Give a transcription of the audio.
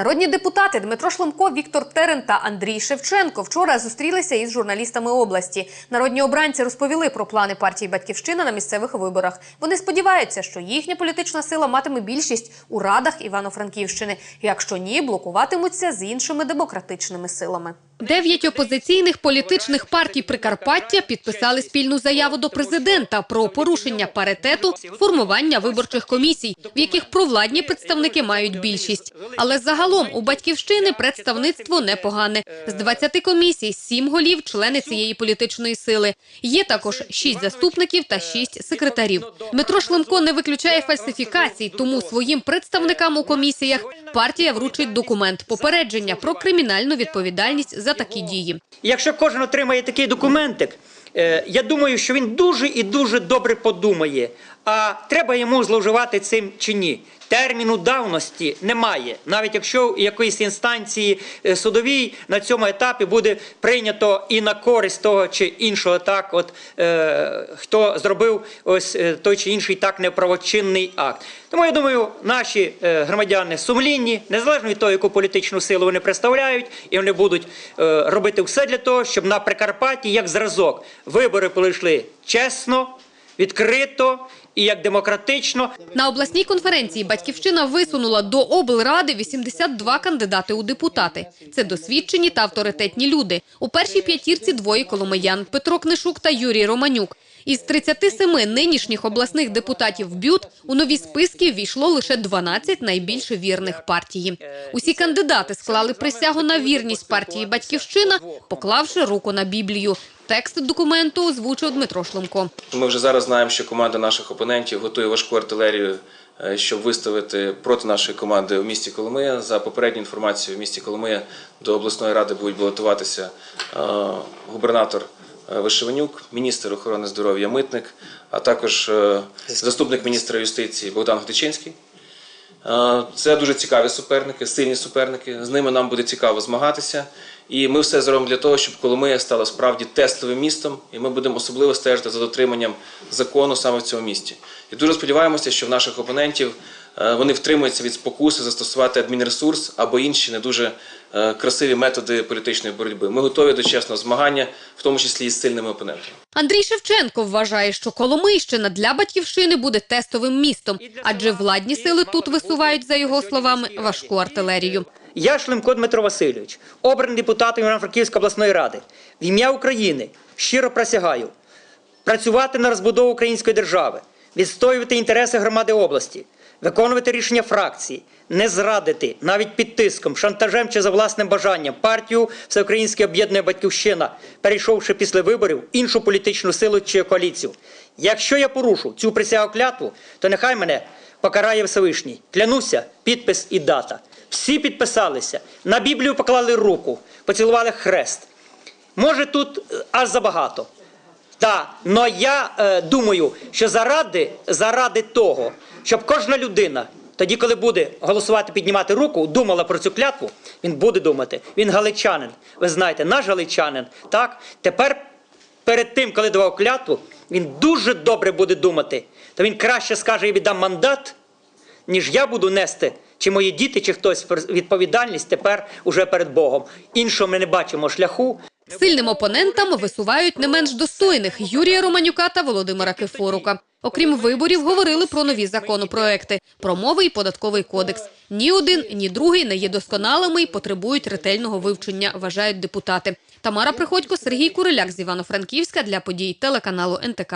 Народні депутати Дмитро Шлемко, Віктор Терен та Андрій Шевченко вчора зустрілися із журналістами області. Народні обранці розповіли про плани партії Батьківщина на місцевих виборах. Вони сподіваються, що їхня політична сила матиме більшість у радах Івано-Франківщини. Якщо ні, блокуватимуться з іншими демократичними силами. Дев'ять опозиційних політичних партій Прикарпаття підписали спільну заяву до президента про порушення паритету формування виборчих комісій, в яких провладні представники мають більшість. Але загалом у батьківщини представництво непогане. З 20 комісій, 7 голів – члени цієї політичної сили. Є також 6 заступників та 6 секретарів. Дмитро Шлемко не виключає фальсифікацій, тому своїм представникам у комісіях партія вручить документ попередження про кримінальну відповідальність за такі дії. Якщо кожен отримає такий документик, е, я думаю, що він дуже і дуже добре подумає, а треба йому зловживати цим чи ні. Терміну давності немає. Навіть якщо в якоїсь інстанції е, судовій на цьому етапі буде прийнято і на користь того чи іншого, так от е, хто зробив ось е, той чи інший так неправочинний акт. Тому я думаю, наші е, громадяни сумлінні, незалежно від того, яку політичну силу вони представляють, і вони будуть робити все для того, щоб на Прикарпатті, як зразок, вибори пройшли чесно, відкрито і як демократично. На обласній конференції «Батьківщина» висунула до облради 82 кандидати у депутати. Це досвідчені та авторитетні люди. У першій п'ятірці двоє коломиян – Петро Книшук та Юрій Романюк. Із 37 нинішніх обласних депутатів БЮТ у нові списки ввійшло лише 12 найбільш вірних партії. Усі кандидати склали присягу на вірність партії «Батьківщина», поклавши руку на Біблію. Текст документу озвучив Дмитро Шлемко. Ми вже зараз знаємо, що команда наших опонентів готує важку артилерію, е, щоб виставити проти нашої команди у місті Коломия. За попередньою інформацією, в місті Коломия до обласної ради будуть балотуватися е, губернатор е, Вишиванюк, міністр охорони здоров'я Митник, а також заступник міністра юстиції Богдан Гтичинський. Е, Це дуже цікаві суперники, сильні суперники. З ними нам буде цікаво змагатися. І ми все зробимо для того, щоб Коломия стала справді тестовим містом, і ми будемо особливо стежити за дотриманням закону саме в цьому місті. І дуже сподіваємося, що в наших опонентів вони втримуються від спокуси застосувати адмінресурс або інші не дуже е, красиві методи політичної боротьби. Ми готові до чесного змагання, в тому числі і з сильними опонентами. Андрій Шевченко вважає, що Коломийщина для батьківщини буде тестовим містом, адже владні сили тут висувають, за його словами, важку артилерію. Я Шлемко Дмитро Васильович, обраний депутатом Івано-Франківської обласної ради. В ім'я України щиро присягаю працювати на розбудову української держави, відстоювати інтереси громади області, виконувати рішення фракції, не зрадити навіть під тиском, шантажем чи за власним бажанням партію Всеукраїнське об'єднання Батьківщина, перейшовши після виборів іншу політичну силу чи коаліцію. Якщо я порушу цю присягу клятву, то нехай мене покарає Всевишній. Клянуся, підпис і дата. Всі підписалися, на Біблію поклали руку, поцілували хрест. Може, тут е, аж забагато. Так, але я е, думаю, що заради, заради того, щоб кожна людина, тоді, коли буде голосувати, піднімати руку, думала про цю клятву, він буде думати. Він галичанин. Ви знаєте, наш галичанин. Так, тепер перед тим, коли давав клятву, він дуже добре буде думати. То він краще скаже, я віддам мандат, ніж я буду нести, чи мої діти, чи хтось відповідальність тепер уже перед Богом. Іншого ми не бачимо шляху. Сильним опонентам висувають не менш достойних Юрія Романюка та Володимира Кифорука. Окрім виборів, говорили про нові законопроекти, про мови і податковий кодекс. Ні один, ні другий не є досконалими і потребують ретельного вивчення, вважають депутати. Тамара Приходько, Сергій Куриляк з Івано-Франківська для подій телеканалу НТК.